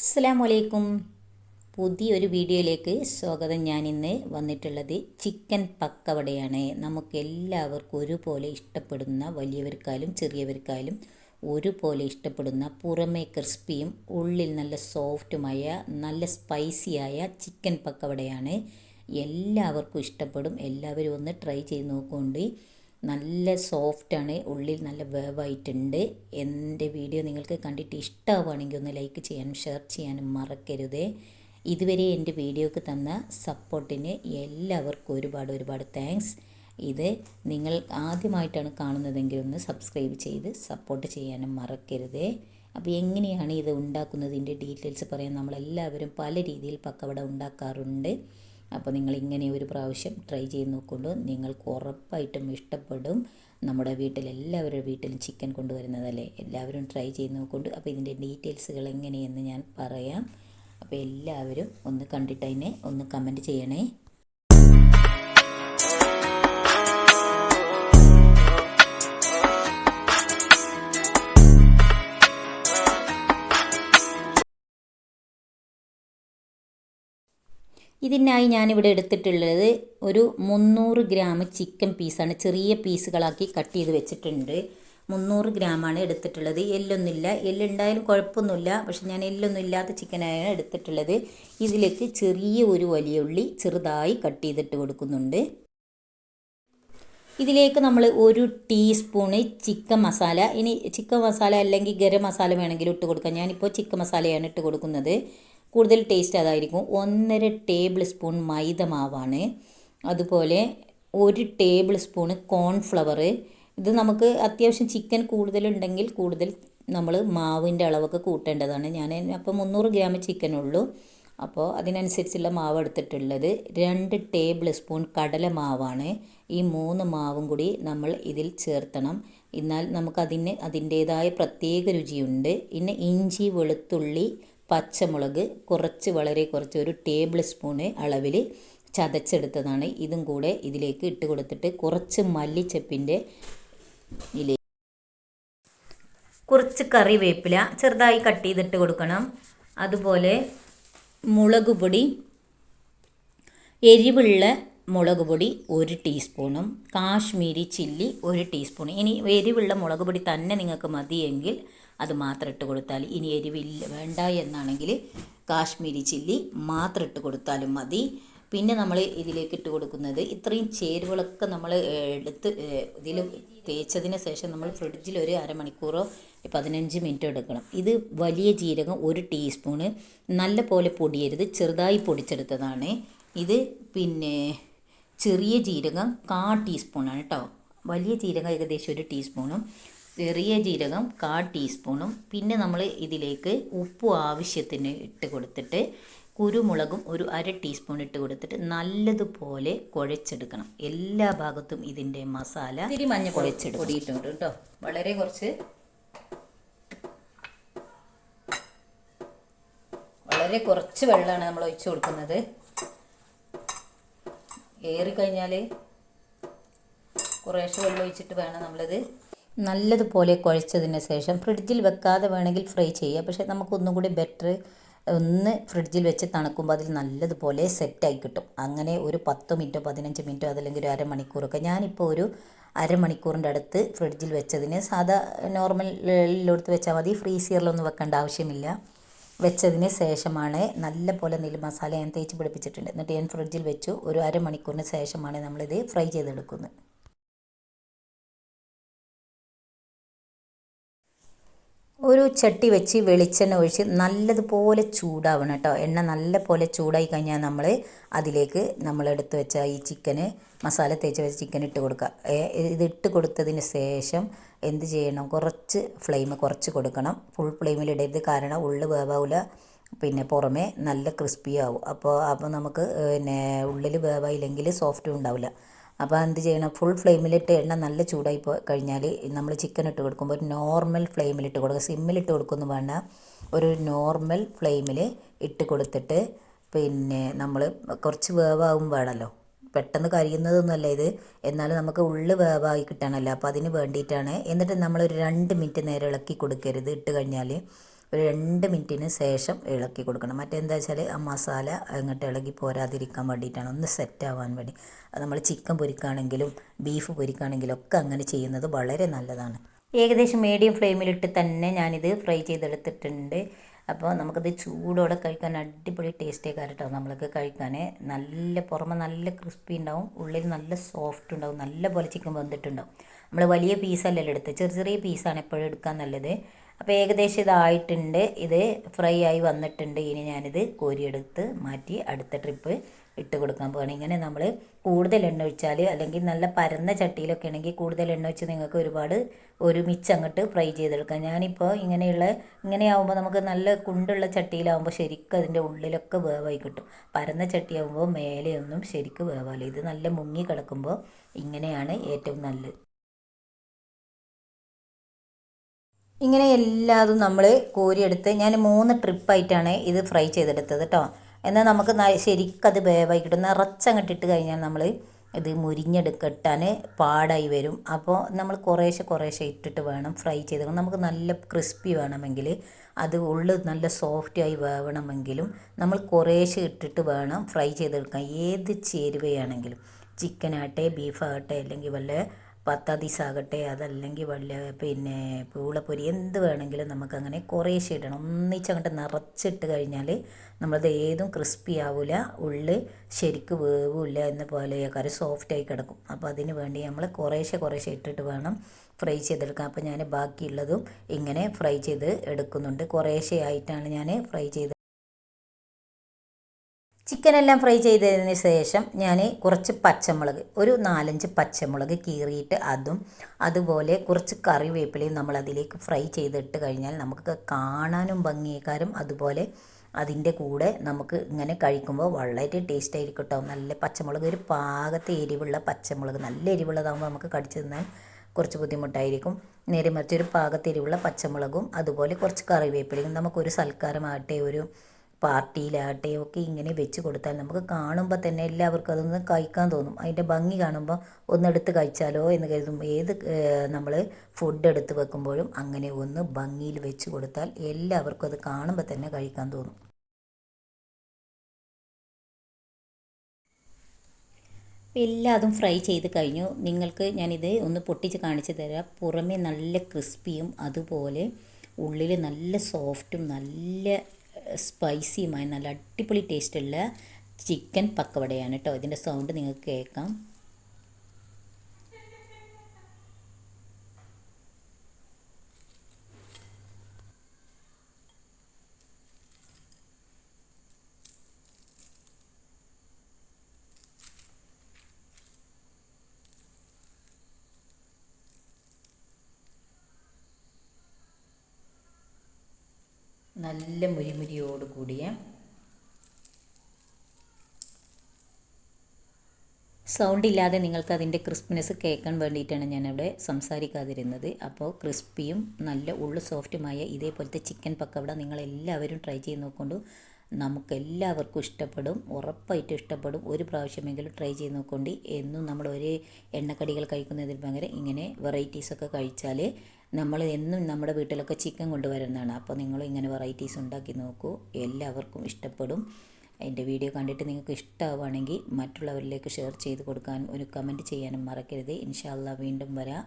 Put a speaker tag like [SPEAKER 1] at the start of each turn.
[SPEAKER 1] അസ്സലാമു അലൈക്കും പുതിയൊരു വീഡിയോയിലേക്ക് സ്വാഗതം. ഞാൻ ഇന്ന് വന്നിട്ടുള്ളത് ചിക്കൻ പക്കവടയാണ്. നമുക്ക് എല്ലാവർക്കും ഒരുപോലെ ഇഷ്ടപ്പെടുന്ന വലിയവർക്കാലും ചെറിയവർക്കാലും ഒരുപോലെ ഇഷ്ടപ്പെടുന്ന പുറമേ ക്രിസ്പിയും ഉള്ളിൽ നല്ല സോഫ്റ്റുമായ നല്ല സ്പൈസിയായ ചിക്കൻ പക്കവടയാണ്. എല്ലാവർക്കും ഇഷ്ടപ്പെടും. എല്ലാവരും ഒന്ന് ട്രൈ ചെയ്ത് നോക്കുകൊണ്ട് നല്ല സോഫ്റ്റാണ് ഉള്ളിൽ നല്ല വേവായിട്ടുണ്ട്. എന്റെ വീഡിയോ നിങ്ങൾക്ക് കണ്ടിട്ട് ഇഷ്ടമാവുകയാണെങ്കിൽ ഒന്ന് ലൈക്ക് ചെയ്യാനും ഷെയർ ചെയ്യാനും മറക്കരുത്. ഇതുവരെ എന്റെ വീഡിയോക്ക് തന്ന സപ്പോർട്ടിന് എല്ലാവർക്കും ഒരുപാട് ഒരുപാട് താങ്ക്സ് ഇത് നിങ്ങൾ ആദ്യമായിട്ടാണ് കാണുന്നതെങ്കിൽ ഒന്ന് സബ്സ്ക്രൈബ് ചെയ്ത് സപ്പോർട്ട് ചെയ്യാനും മറക്കരുത്. അപ്പോൾ എങ്ങനെയാണ് ഇത് ഉണ്ടാക്കുന്നതിന്റെ ഡീറ്റെയിൽസ് പറയാൻ നമ്മളെല്ലാവരും പല രീതിയിൽ പക്കവട ഉണ്ടാക്കാറുണ്ട്. അപ്പോൾ നിങ്ങൾ ഇങ്ങനെ ഒരു പ്രാവശ്യം ട്രൈ ചെയ്ത് നോക്കുമ്പോൾ നിങ്ങൾക്ക് ഉറപ്പായിട്ടും ഇഷ്ടപ്പെടും നമ്മുടെ വീട്ടിൽ എല്ലാവരുടെ വീട്ടിലും ചിക്കൻ കൊണ്ടുവരുന്നതല്ലേ? എല്ലാവരും ട്രൈ ചെയ്ത് നോക്കുന്നുണ്ട്. അപ്പോൾ ഇതിന്റെ ഡീറ്റെയിൽസുകൾ എങ്ങനെയെന്ന് ഞാൻ പറയാം. അപ്പോൾ എല്ലാവരും ഒന്ന് കണ്ടിട്ട് അതിനെ ഒന്ന് കമന്റ് ചെയ്യണേ. ഇതിനായി ഞാനിവിടെ എടുത്തിട്ടുള്ളത് ഒരു മുന്നൂറ് ഗ്രാം ചിക്കൻ പീസാണ്. ചെറിയ പീസുകളാക്കി കട്ട് ചെയ്ത് വെച്ചിട്ടുണ്ട്. മുന്നൂറ് ഗ്രാമാണ് എടുത്തിട്ടുള്ളത്. എല്ലൊന്നുമില്ല. എല്ലുണ്ടായാലും കുഴപ്പമൊന്നുമില്ല. പക്ഷെ ഞാൻ എല്ലൊന്നും ഇല്ലാത്ത ചിക്കനായാണ് എടുത്തിട്ടുള്ളത്. ഇതിലേക്ക് ചെറിയ ഒരു വലിയ ഉള്ളി ചെറുതായി കട്ട് ചെയ്തിട്ട് കൊടുക്കുന്നുണ്ട്. ഇതിലേക്ക് നമ്മൾ ഒരു ടീസ്പൂണ് ചിക്കൻ മസാല. ഇനി ചിക്കൻ മസാല അല്ലെങ്കിൽ ഗരം മസാല വേണമെങ്കിലും ഇട്ട് കൊടുക്കാം. ഞാനിപ്പോൾ ചിക്കൻ മസാലയാണ് ഇട്ട് കൊടുക്കുന്നത്. കൂടുതൽ ടേസ്റ്റ് അതായിരിക്കും. ഒന്നര ടേബിൾ സ്പൂൺ മൈദ മാവാണ് അതുപോലെ ഒരു ടേബിൾ സ്പൂണ് കോൺഫ്ലവർ ഇത് നമുക്ക് അത്യാവശ്യം ചിക്കൻ കൂടുതലുണ്ടെങ്കിൽ കൂടുതൽ നമ്മൾ മാവിന്റെ അളവൊക്കെ കൂട്ടേണ്ടതാണ്. ഞാൻ അപ്പോൾ മുന്നൂറ് ഗ്രാം ചിക്കനുള്ളൂ അപ്പോൾ അതിനനുസരിച്ചുള്ള മാവ് എടുത്തിട്ടുള്ളത്. രണ്ട് ടേബിൾ സ്പൂൺ കടല മാവാണ്. ഈ മൂന്ന് മാവും കൂടി നമ്മൾ ഇതിൽ ചേർത്തണം. എന്നാൽ നമുക്കതിന് അതിന്റേതായ പ്രത്യേക രുചിയുണ്ട്. പിന്നെ ഇഞ്ചി വെളുത്തുള്ളി പച്ചമുളക് കുറച്ച് വളരെ കുറച്ച് ഒരു ടേബിൾ സ്പൂണ് അളവിൽ ചതച്ചെടുത്തതാണ്. ഇതും കൂടെ ഇതിലേക്ക് ഇട്ട് കൊടുത്തിട്ട് കുറച്ച് മല്ലിച്ചപ്പിന്റെ ഇല കുറച്ച് കറിവേപ്പില ചെറുതായി കട്ട് ചെയ്തിട്ട് കൊടുക്കണം. അതുപോലെ മുളക് പൊടി എരിവുള്ള മുളക് പൊടി ഒരു ടീസ്പൂണും കാശ്മീരി ചില്ലി ഒരു ടീസ്പൂൺ ഇനി എരിവുള്ള മുളക് പൊടി തന്നെ നിങ്ങൾക്ക് മതിയെങ്കിൽ അത് മാത്രം ഇട്ട് കൊടുത്താൽ ഇനി എരിവില്ല വേണ്ട എന്നാണെങ്കിൽ കാശ്മീരി ചില്ലി മാത്രം ഇട്ട് കൊടുത്താലും മതി. പിന്നെ നമ്മൾ ഇതിലേക്ക് ഇട്ട് കൊടുക്കുന്നത് ഇത്രയും ചേരുവകളൊക്കെ നമ്മൾ എടുത്ത് ഇതിൽ തേച്ചതിന് ശേഷം നമ്മൾ ഫ്രിഡ്ജിൽ ഒരു അരമണിക്കൂറോ പതിനഞ്ച് മിനിറ്റ് എടുക്കണം. ഇത് വലിയ ജീരകം ഒരു ടീസ്പൂണ് നല്ല പോലെ പൊടിയരുത് ചെറുതായി പൊടിച്ചെടുത്തതാണ്. ഇത് പിന്നെ ചെറിയ ജീരകം കാ ടീസ്പൂണാണ് കേട്ടോ. വലിയ ജീരകം ഏകദേശം ഒരു ടീസ്പൂണും ചെറിയ ജീരകം കാ ടീസ്പൂണും പിന്നെ നമ്മൾ ഇതിലേക്ക് ഉപ്പ് ആവശ്യത്തിന് ഇട്ട് കൊടുത്തിട്ട് കുരുമുളകും ഒരു അര ടീസ്പൂൺ ഇട്ട് കൊടുത്തിട്ട് നല്ലതുപോലെ കുഴച്ചെടുക്കണം. എല്ലാ ഭാഗത്തും ഇതിന്റെ മസാല ഇത്തിരി മഞ്ഞ കുഴച്ചെടുക്കും പൊടിയിട്ടുണ്ട് കേട്ടോ. വളരെ കുറച്ച് വളരെ കുറച്ച് വെള്ളമാണ് നമ്മൾ ഒഴിച്ചു കൊടുക്കുന്നത്. ഏറിക്കഴിഞ്ഞാൽ കുറേശ്ശെ വെള്ളം ഒഴിച്ചിട്ട് വേണം നമ്മളിത് നല്ലതുപോലെ കുഴച്ചതിന് ശേഷം ഫ്രിഡ്ജിൽ വെക്കാതെ വേണമെങ്കിൽ ഫ്രൈ ചെയ്യുക പക്ഷേ നമുക്കൊന്നും കൂടി ബെറ്റർ ഒന്ന് ഫ്രിഡ്ജിൽ വെച്ച് തണുക്കുമ്പോൾ അതിൽ നല്ലതുപോലെ സെറ്റായി കിട്ടും. അങ്ങനെ ഒരു പത്ത് മിനിറ്റോ പതിനഞ്ച് മിനിറ്റോ അതല്ലെങ്കിൽ ഒരു അരമണിക്കൂറൊക്കെ ഞാനിപ്പോൾ ഒരു അരമണിക്കൂറിന്റെ അടുത്ത് ഫ്രിഡ്ജിൽ വെച്ചതിന് സാധാ നോർമലിലോടുത്ത് വെച്ചാൽ മതി. ഫ്രീസറിലൊന്നും വെക്കേണ്ട ആവശ്യമില്ല. വെച്ചതിന് ശേഷമാണ് നല്ല പോലെ നെല്ല് മസാല ഞാൻ തേച്ച് പിടിപ്പിച്ചിട്ടുണ്ട്. എന്നിട്ട് ഞാൻ ഫ്രിഡ്ജിൽ വെച്ചു. ഒരു അരമണിക്കൂറിന് ശേഷമാണ് നമ്മളിത് ഫ്രൈ ചെയ്തെടുക്കുന്നത്. ഒരു ചട്ടി വെച്ച് വെളിച്ചെണ്ണ ഒഴിച്ച് നല്ലതുപോലെ ചൂടാവണം കേട്ടോ. എണ്ണ നല്ല പോലെ ചൂടായി കഴിഞ്ഞാൽ നമ്മൾ അതിലേക്ക് നമ്മൾ എടുത്ത് വെച്ച ഈ ചിക്കന് മസാല തേച്ച് വെച്ച ചിക്കൻ ഇട്ട് കൊടുക്കുക. ഇത് ഇട്ട് കൊടുത്തതിന് ശേഷം എന്ത് ചെയ്യണം? കുറച്ച് ഫ്ലെയിം കുറച്ച് കൊടുക്കണം. ഫുൾ ഫ്ലെയിമിൽ ഇടരുത്. കാരണം ഉള്ളു വേവാവില്ല പിന്നെ പുറമേ നല്ല ക്രിസ്പി ആവും. അപ്പോൾ അപ്പോൾ നമുക്ക് പിന്നെ ഉള്ളിൽ വേവായില്ലെങ്കിൽ സോഫ്റ്റും ഉണ്ടാവില്ല. അപ്പോൾ എന്ത് ചെയ്യണം? ഫുൾ ഫ്ലെയിമിലിട്ട് എണ്ണ നല്ല ചൂടായി പോയി കഴിഞ്ഞാൽ നമ്മൾ ചിക്കൻ ഇട്ട് കൊടുക്കുമ്പോൾ ഒരു നോർമൽ ഫ്ലെയിമിലിട്ട് കൊടുക്കുക സിമ്മിലിട്ട് കൊടുക്കുന്നു വേണ്ട ഒരു നോർമൽ ഫ്ലെയിമിൽ ഇട്ട് കൊടുത്തിട്ട് പിന്നെ നമ്മൾ കുറച്ച് വേവാകും വേണമല്ലോ പെട്ടെന്ന് കരിയുന്നതൊന്നുമല്ല ഇത്. എന്നാലും നമുക്ക് ഉള്ളു വേവായി കിട്ടണമല്ലോ. അപ്പോൾ അതിന് വേണ്ടിയിട്ടാണ്. എന്നിട്ട് നമ്മളൊരു രണ്ട് മിനിറ്റ് നേരം ഇളക്കി കൊടുക്കരുത്. ഇട്ട് കഴിഞ്ഞാൽ ഒരു രണ്ട് മിനിറ്റിന് ശേഷം ഇളക്കി കൊടുക്കണം. മറ്റെന്താ വെച്ചാൽ ആ മസാല അങ്ങോട്ട് ഇളകി പോരാതിരിക്കാൻ വേണ്ടിയിട്ടാണ്. ഒന്ന് സെറ്റ് ആവാൻ വേണ്ടി. അത് നമ്മൾ ചിക്കൻ പൊരിക്കുകയാണെങ്കിലും ബീഫ് പൊരിക്കുകയാണെങ്കിലും ഒക്കെ അങ്ങനെ ചെയ്യുന്നത് വളരെ നല്ലതാണ്. ഏകദേശം മീഡിയം ഫ്ലെയിമിലിട്ട് തന്നെ ഞാനിത് ഫ്രൈ ചെയ്തെടുത്തിട്ടുണ്ട്. അപ്പോൾ നമുക്കത് ചൂടോടെ കഴിക്കാൻ അടിപൊളി ടേസ്റ്റേ കാര്യട്ടോ നമ്മൾക്ക് കഴിക്കാൻ നല്ല പുറമെ നല്ല ക്രിസ്പി ഉണ്ടാവും. ഉള്ളിൽ നല്ല സോഫ്റ്റ് ഉണ്ടാവും. നല്ല പോലെ ചിക്കൻ വെന്തിട്ടുണ്ടാവും. നമ്മൾ വലിയ പീസല്ലല്ലോ എടുത്ത് ചെറിയ ചെറിയ പീസാണ് എപ്പോഴും എടുക്കാൻ നല്ലത്. അപ്പോൾ ഏകദേശം ഇതായിട്ടുണ്ട്. ഇത് ഫ്രൈ ആയി വന്നിട്ടുണ്ട്. ഇനി ഞാനിത് കോരിയെടുത്ത് മാറ്റി അടുത്ത ട്രിപ്പ് ഇട്ട് കൊടുക്കാൻ പോകണം ഇങ്ങനെ നമ്മൾ കൂടുതൽ എണ്ണ ഒഴിച്ചാൽ അല്ലെങ്കിൽ നല്ല പരന്ന ചട്ടിയിലൊക്കെ ആണെങ്കിൽ കൂടുതൽ എണ്ണ ഒഴിച്ച് നിങ്ങൾക്ക് ഒരുപാട് ഒരുമിച്ച് അങ്ങോട്ട് ഫ്രൈ ചെയ്തെടുക്കാം. ഞാനിപ്പോൾ ഇങ്ങനെയുള്ള ഇങ്ങനെയാവുമ്പോൾ നമുക്ക് നല്ല കുണ്ടുള്ള ചട്ടിയിലാവുമ്പോൾ ശരിക്കും അതിന്റെ ഉള്ളിലൊക്കെ വേവായി കിട്ടും. പരന്ന ചട്ടിയാവുമ്പോൾ മേലെയൊന്നും ശരിക്കും വേവാല ഇത് നല്ല മുങ്ങി കിടക്കുമ്പോൾ ഇങ്ങനെയാണ് ഏറ്റവും നല്ലത്. ഇങ്ങനെ എല്ലാതും നമ്മൾ കോരിയെടുത്ത് ഞാൻ മൂന്ന് ട്രിപ്പായിട്ടാണ് ഇത് ഫ്രൈ ചെയ്തെടുത്തത് കേട്ടോ എന്നാൽ നമുക്ക് ശരിക്കത് വേവായി കിട്ടും. നിറച്ചങ്ങോട്ട് ഇട്ട് കഴിഞ്ഞാൽ നമ്മൾ ഇത് മുരിഞ്ഞെടുക്കട്ടാൻ പാടായി വരും. അപ്പോൾ നമ്മൾ കുറേശ്ശെ കുറേശ്ശെ ഇട്ടിട്ട് വേണം ഫ്രൈ ചെയ്ത്. നമുക്ക് നല്ല ക്രിസ്പി വേണമെങ്കിൽ അത് ഉള്ളു നല്ല സോഫ്റ്റായി വേവണമെങ്കിലും നമ്മൾ കുറേശ്ശെ ഇട്ടിട്ട് വേണം ഫ്രൈ ചെയ്തെടുക്കാൻ. ഏത് ചേരുവയാണെങ്കിലും ചിക്കനാകട്ടെ ബീഫാകട്ടെ അല്ലെങ്കിൽ വല്ല പത്താതീസാകട്ടെ അതല്ലെങ്കിൽ വല്ല പിന്നെ പൂളപ്പൊരി എന്ത് വേണമെങ്കിലും നമുക്കങ്ങനെ കുറേശ്ശെ ഇടണം. ഒന്നിച്ചങ്ങോട്ട് നിറച്ചിട്ട് കഴിഞ്ഞാൽ നമ്മളത് ഏതും ക്രിസ്പി ആവില്ല ഉള്ളിൽ ശരിക്ക് വേവില്ല എന്ന പോലെ കറി സോഫ്റ്റായി കിടക്കും. അപ്പോൾ അതിന് വേണ്ടി നമ്മൾ കുറേശ്ശെ കുറേശ്ശെ ഇട്ടിട്ട് വേണം ഫ്രൈ ചെയ്തെടുക്കാൻ. അപ്പോൾ ഞാൻ ബാക്കിയുള്ളതും ഇങ്ങനെ ഫ്രൈ ചെയ്ത് എടുക്കുന്നുണ്ട്. കുറേശ്ശെ ആയിട്ടാണ് ഞാൻ ഫ്രൈ ചെയ്ത് ചിക്കനെല്ലാം ഫ്രൈ ചെയ്തതിന് ശേഷം ഞാൻ കുറച്ച് പച്ചമുളക് ഒരു നാലഞ്ച് പച്ചമുളക് കീറിയിട്ട് അതും അതുപോലെ കുറച്ച് കറിവേപ്പിലയും നമ്മൾ അതിലേക്ക് ഫ്രൈ ചെയ്തിട്ട് കഴിഞ്ഞാൽ നമുക്ക് കാണാനും ഭംഗിയേക്കാരും അതുപോലെ അതിന്റെ കൂടെ നമുക്ക് ഇങ്ങനെ കഴിക്കുമ്പോൾ വളരെ ടേസ്റ്റ് ആയിരിക്കും കേട്ടോ നല്ല പച്ചമുളക് ഒരു പാകത്തെ എരിവുള്ള പച്ചമുളക് നല്ല എരിവുള്ളതാകുമ്പോൾ നമുക്ക് കടിച്ചു തിന്നാൻ കുറച്ച് ബുദ്ധിമുട്ടായിരിക്കും. നേരെ മറിച്ച് ഒരു പാകത്തെ പച്ചമുളകും അതുപോലെ കുറച്ച് കറിവേപ്പിലയും നമുക്കൊരു സൽക്കാരമാകട്ടെ ഒരു പാർട്ടിയിലാകട്ടെ ഒക്കെ ഇങ്ങനെ വെച്ച് കൊടുത്താൽ നമുക്ക് കാണുമ്പോൾ തന്നെ എല്ലാവർക്കും അതൊന്ന് കഴിക്കാൻ തോന്നും. അതിന്റെ ഭംഗി കാണുമ്പോൾ ഒന്നെടുത്ത് കഴിച്ചാലോ എന്ന് കരുതും. ഏത് നമ്മൾ ഫുഡ് എടുത്ത് വെക്കുമ്പോഴും അങ്ങനെ ഒന്ന് ഭംഗിയിൽ വെച്ച് കൊടുത്താൽ എല്ലാവർക്കും അത് കാണുമ്പോൾ തന്നെ കഴിക്കാൻ തോന്നും. എല്ലാതും ഫ്രൈ ചെയ്ത് കഴിഞ്ഞു. നിങ്ങൾക്ക് ഞാനിത് ഒന്ന് പൊട്ടിച്ച് കാണിച്ചു തരാം. പുറമേ നല്ല ക്രിസ്പിയും അതുപോലെ ഉള്ളിൽ നല്ല സോഫ്റ്റും നല്ല സ്പൈസിയുമായ നല്ല അടിപൊളി ടേസ്റ്റുള്ള ചിക്കൻ പക്കവടയാണ് കേട്ടോ ഇതിന്റെ സൗണ്ട് നിങ്ങൾക്ക് കേൾക്കാം. നല്ല മുരിമുരിയോട് കൂടിയ സൗണ്ട് ഇല്ലാതെ നിങ്ങൾക്ക് അതിന്റെ ക്രിസ്പിനെസ് കേൾക്കാൻ വേണ്ടിയിട്ടാണ് ഞാനവിടെ സംസാരിക്കാതിരുന്നത്. അപ്പോൾ ക്രിസ്പിയും നല്ല ഉള്ളു സോഫ്റ്റുമായ ഇതേപോലത്തെ ചിക്കൻ പക്കവട നിങ്ങളെല്ലാവരും ട്രൈ ചെയ്ത് നോക്കൊണ്ടു നമുക്ക് എല്ലാവർക്കും ഇഷ്ടപ്പെടും ഉറപ്പായിട്ടും ഇഷ്ടപ്പെടും. ഒരു പ്രാവശ്യമെങ്കിലും ട്രൈ ചെയ്ത് നോക്കൊണ്ട്. എന്നും നമ്മൾ ഒരേ എണ്ണക്കടികൾ കഴിക്കുന്നതിന് പകരം ഇങ്ങനെ വെറൈറ്റീസൊക്കെ കഴിച്ചാൽ നമ്മൾ എന്നും നമ്മുടെ വീട്ടിലൊക്കെ ചിക്കൻ കൊണ്ടുവരുന്നതാണ്. അപ്പോൾ നിങ്ങൾ ഇങ്ങനെ വെറൈറ്റീസ് ഉണ്ടാക്കി നോക്കൂ. എല്ലാവർക്കും ഇഷ്ടപ്പെടും. എന്റെ വീഡിയോ കണ്ടിട്ട് നിങ്ങൾക്ക് ഇഷ്ടമാവുകയാണെങ്കിൽ മറ്റുള്ളവരിലേക്ക് ഷെയർ ചെയ്ത് കൊടുക്കാനും ഒരു കമന്റ് ചെയ്യാനും മറക്കരുത്. ഇൻഷാല്ല വീണ്ടും വരാം.